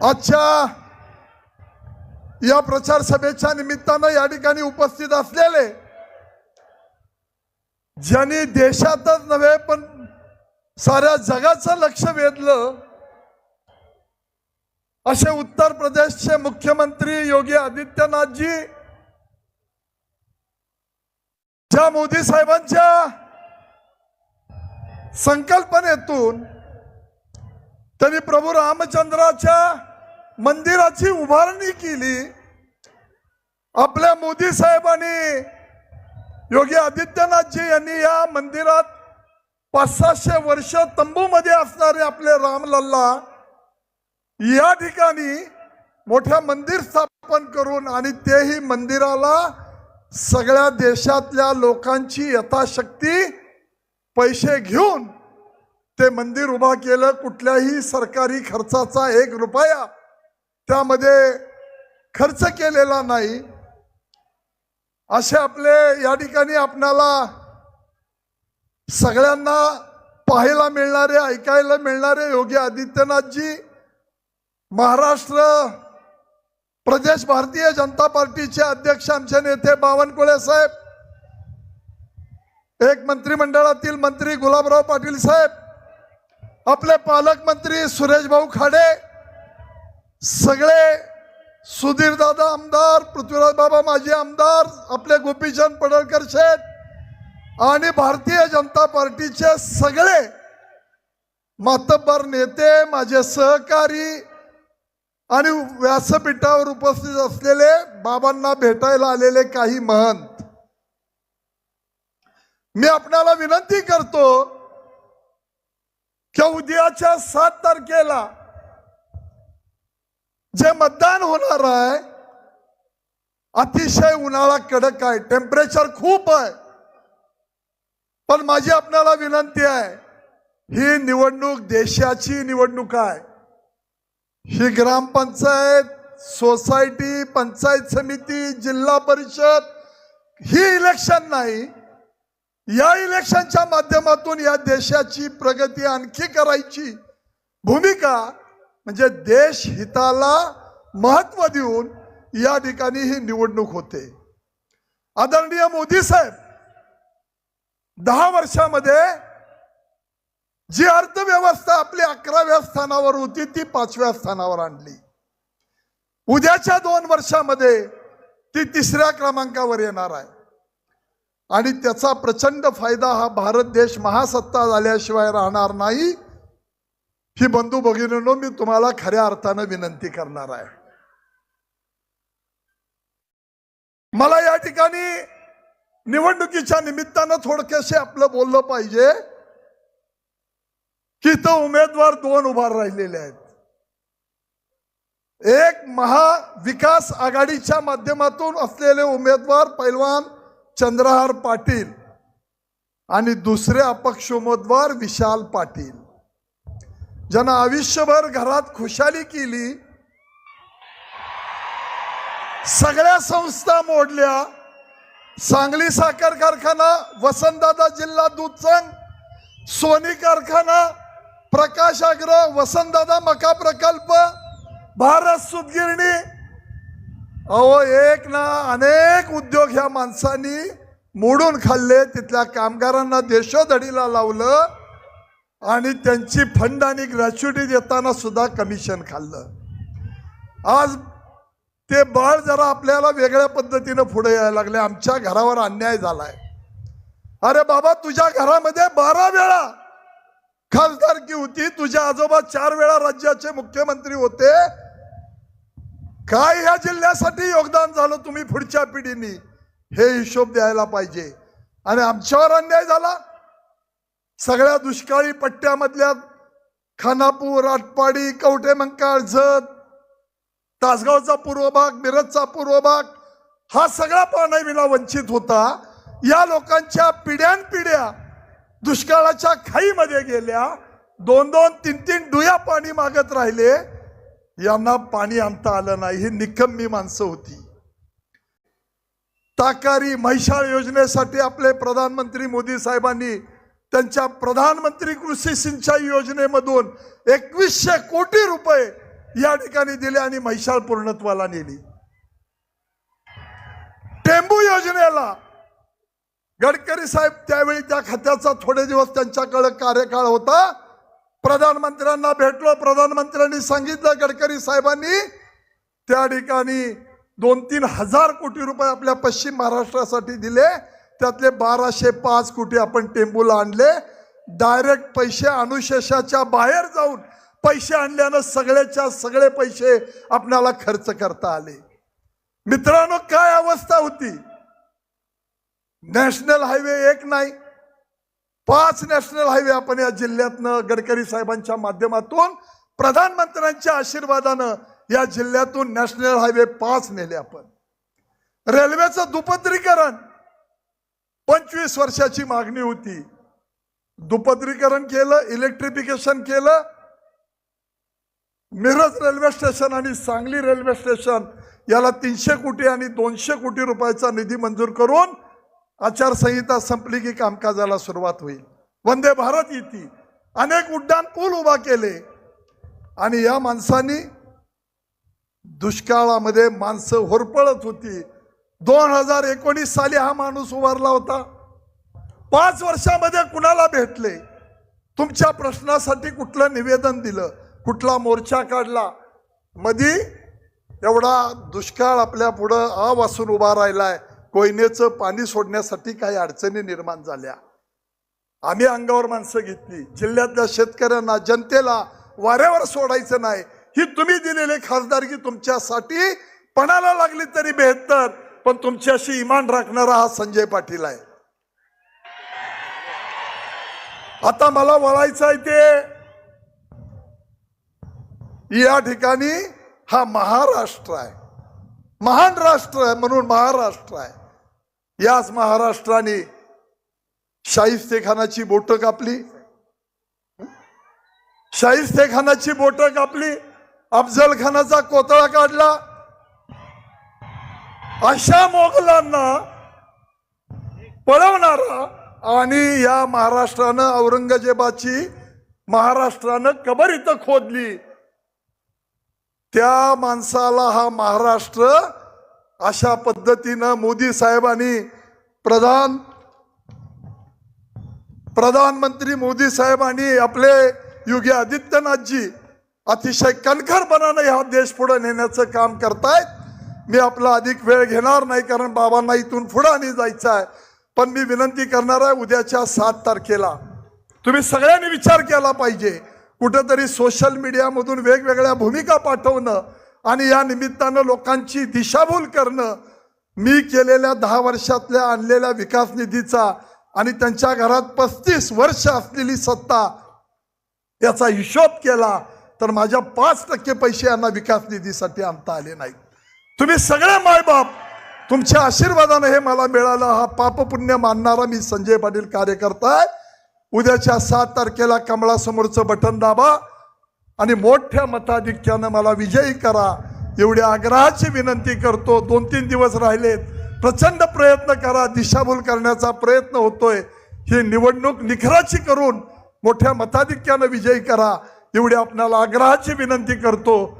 आजच्या या प्रचार सभेच्या निमित्तानं या ठिकाणी उपस्थित असलेले ज्यांनी देशातच नव्हे पण साऱ्या जगाचं लक्ष वेधलं असे उत्तर प्रदेशचे मुख्यमंत्री योगी आदित्यनाथजी ज्या मोदी साहेबांच्या संकल्पनेतून त्यांनी प्रभू रामचंद्राच्या मंदिराची उभारणी केली. आपल्या मोदी साहेबांनी योगी आदित्यनाथजी यांनी या मंदिरात पाच सहाशे वर्ष तंबूमध्ये असणारे आपले रामलल्ला या ठिकाणी मोठ्या मंदिर स्थापन करून आणि तेही मंदिराला सगळ्या देशातल्या लोकांची यथाशक्ती पैसे घेऊन ते मंदिर उभा केलं. कुठल्याही सरकारी खर्चाचा एक रुपया त्यामध्ये खर्च केलेला नाही. असे आपले या ठिकाणी आपणाला सगळ्यांना पाहायला मिळणारे ऐकायला मिळणारे योगी आदित्यनाथजी महाराष्ट्र प्रदेश भारतीय जनता पार्टीचे अध्यक्ष आमचे नेते बावनकुळे साहेब एक मंत्रिमंडळातील मंत्री गुलाबराव पाटील साहेब आपले पालकमंत्री सुरेश भाऊ खाडे सगळे सुधीर दादा आमदार पृथ्वीराज बाबा माजी आमदार आपले गोपीचंद पडळकर शेठ आणि भारतीय जनता पार्टीचे सगळे मातब्बर नेते माझे सहकारी आणि व्यासपीठावर उपस्थित असलेले बाबांना भेटायला आलेले काही महंत. मी आपणाला विनंती करतो की उद्याच्या सात तारखेला जे मतदान होणार आहे अतिशय उन्हाळा कडक आहे टेम्परेचर खूप आहे. पण माझी आपल्याला विनंती आहे ही निवडणूक देशाची निवडणूक आहे. ही ग्रामपंचायत सोसायटी पंचायत समिती जिल्हा परिषद ही इलेक्शन नाही. या इलेक्शनच्या माध्यमातून या देशाची प्रगती आणखी करायची भूमिका म्हणजे देश हिताला महत्त्व देऊन या ठिकाणी ही निवडणूक होते. आदरणीय मोदी साहेब दहा वर्षामध्ये जी अर्थव्यवस्था आपली अकराव्या स्थानावर होती ती पाचव्या स्थानावर आणली. उद्याच्या दोन वर्षामध्ये ती तिसऱ्या क्रमांकावर येणार आहे. आणि त्याचा प्रचंड फायदा हा भारत देश महासत्ता झाल्याशिवाय राहणार नाही. ही बंधू भगिनीनो मी तुम्हाला खऱ्या अर्थानं विनंती करणार आहे. मला या ठिकाणी निवडणुकीच्या निमित्तानं थोडक्याशी आपलं बोललं पाहिजे. की तो उमेदवार दोन उभार राहिलेले आहेत. एक महाविकास आघाडीच्या माध्यमातून असलेले उमेदवार पैलवान चंद्रहार पाटील आणि दुसरे अपक्ष उमेदवार विशाल पाटील. ज्यांना आयुष्यभर घरात खुशाली केली सगळ्या संस्था मोडल्या. सांगली साखर कारखाना वसंतदादा जिल्हा दूध संघ सोनी कारखाना प्रकाश आग्रह वसंतदादा मका प्रकल्प भारत सुतगिरणी. अहो एक ना अनेक उद्योग ह्या माणसांनी मोडून खाल्ले. तिथल्या कामगारांना देशोधडीला लावलं. आणि त्यांची फंड आणि ग्रॅच्युटी देताना सुद्धा कमिशन खाल्लं. आज ते बाळ जरा आपल्याला वेगळ्या पद्धतीनं पुढे यायला लागले. आमच्या घरावर अन्याय झालाय. अरे बाबा तुझ्या घरामध्ये बारा वेळा खासदारकी होती. तुझ्या आजोबा चार वेळा राज्याचे मुख्यमंत्री होते. काय या जिल्ह्यासाठी योगदान झालं तुम्ही पुढच्या पिढीनी? हे हिशोब द्यायला पाहिजे. आणि आमच्यावर अन्याय झाला? सगळ्या दुष्काळी पट्ट्यामधल्या खानापूर आटपाडी कवठे मंकाळ जत तासगावचा पूर्व भाग मिरजचा पूर्व भाग हा सगळा पाण्याविना वंचित होता. या लोकांच्या पिढ्यानपिढ्या दुष्काळाच्या खाईमध्ये गेल्या. दोन दोन तीन तीन डुया पाणी मागत राहिले. यांना पाणी आणता आलं नाही. ही निकम्मी माणसं होती. ताकारी म्हैसाळ योजनेसाठी आपले प्रधानमंत्री मोदी साहेबांनी त्यांच्या प्रधानमंत्री कृषी सिंचाई योजनेमधून एकवीसशे कोटी रुपये या ठिकाणी दिले आणि म्हैसाळ पूर्णत्वाला नेली. टेंबू योजनेला गडकरी साहेब त्यावेळी त्या खात्याचा थोडे दिवस त्यांच्याकडे कार्यकाळ होता. प्रधानमंत्र्यांना भेटलो. प्रधानमंत्र्यांनी सांगितलं गडकरी साहेबांनी त्या ठिकाणी दोन तीन हजार कोटी रुपये आपल्या पश्चिम महाराष्ट्रासाठी दिले. त्यातले बाराशे पाच कोटी आपण टेंबूला आणले. डायरेक्ट पैसे अनुशेषाच्या बाहेर जाऊन पैसे आणल्यानं सगळ्याच्या सगळे पैसे आपल्याला खर्च करता आले. मित्रांनो काय अवस्था होती? नॅशनल हायवे एक नाही. पाच नॅशनल हायवे आपण या जिल्ह्यातनं गडकरी साहेबांच्या माध्यमातून प्रधानमंत्र्यांच्या आशीर्वादानं या जिल्ह्यातून नॅशनल हायवे पाच नेले आपण. रेल्वेचं दुपत्रीकरण पंचवीस वर्षाची मागणी होती. दुपत्रीकरण केलं इलेक्ट्रिफिकेशन केलं. मिरज रेल्वे स्टेशन आणि सांगली रेल्वे स्टेशन याला तीनशे कोटी आणि दोनशे कोटी रुपयाचा निधी मंजूर करून आचारसंहिता संपली की कामकाजाला सुरुवात होईल. वंदे भारत येते अनेक उड्डाण पूल उभा केले. आणि या माणसांनी दुष्काळामध्ये माणसं होरपळत होती. दोन हजार एकोणीस साली हा माणूस उभारला होता. पाच वर्षामध्ये कुणाला भेटले? तुमच्या प्रश्नासाठी कुठलं निवेदन दिलं? कुठला मोर्चा काढला? मधी एवढा दुष्काळ आपल्या पुढं आ उभा राहिलाय. कोयनेचं पाणी सोडण्यासाठी काही अडचणी निर्माण झाल्या. आम्ही अंगावर माणसं घेतली. जिल्ह्यातल्या शेतकऱ्यांना जनतेला वाऱ्यावर सोडायचं नाही. ही तुम्ही दिलेली खासदारकी तुमच्यासाठी पणाला लागली तरी बेहतर पण तुमच्याशी इमान राखणारा हा संजय पाटील आहे. आता मला वळायचं आहे ते या ठिकाणी हा महाराष्ट्र आहे. महान राष्ट्र आहे म्हणून महाराष्ट्र आहे. याच महाराष्ट्राने शाहिस्ते खानाची बोट कापली. शाहिस्ते खानाची बोट कापली. अफजल खानाचा कोतळा काढला. अशा मोगलांना पळवणारा आणि या महाराष्ट्रानं औरंगजेबाची महाराष्ट्रानं कबर इथं खोदली. त्या माणसाला हा महाराष्ट्र अशा पद्धतीनं मोदी साहेबांनी प्रधान प्रधानमंत्री मोदी साहेबांनी आपले योगी आदित्यनाथजी अतिशय कणखरपणाने हा देश पुढे नेण्याचं काम करतायत. मी आपला अधिक वेळ घेणार नाही कारण बाबांना इथून पुढे आणि जायचं आहे. पण मी विनंती करणार आहे उद्याच्या सात तारखेला तुम्ही सगळ्यांनी विचार केला पाहिजे. कुठंतरी सोशल मीडियामधून वेगवेगळ्या भूमिका पाठवणं आणि या निमित्तानं लोकांची दिशाभूल करणं. मी केलेल्या दहा वर्षातल्या आणलेल्या विकास निधीचा आणि त्यांच्या घरात पस्तीस वर्ष असलेली सत्ता याचा हिशोब केला तर माझ्या पाच टक्के पैसे यांना विकास निधीसाठी आणता आले नाहीत. तुम्ही सगळे मायबाप तुमच्या आशीर्वादानं हे मला मिळालं. हा पापपुण्य मानणारा मी संजय पाटील कार्यकर्ता आहे. उद्याच्या सात तारखेला कमळासमोरचं बटन दाबा आणि मोठ्या मताधिक्यानं मला विजयी करा. एवढी आग्रहाची विनंती करतो. दोन तीन दिवस राहिलेत. प्रचंड प्रयत्न करा. दिशाभूल करण्याचा प्रयत्न होतोय. ही निवडणूक निखराची करून मोठ्या मताधिक्यानं विजयी करा. एवढी आपणाला आग्रहाची विनंती करतो.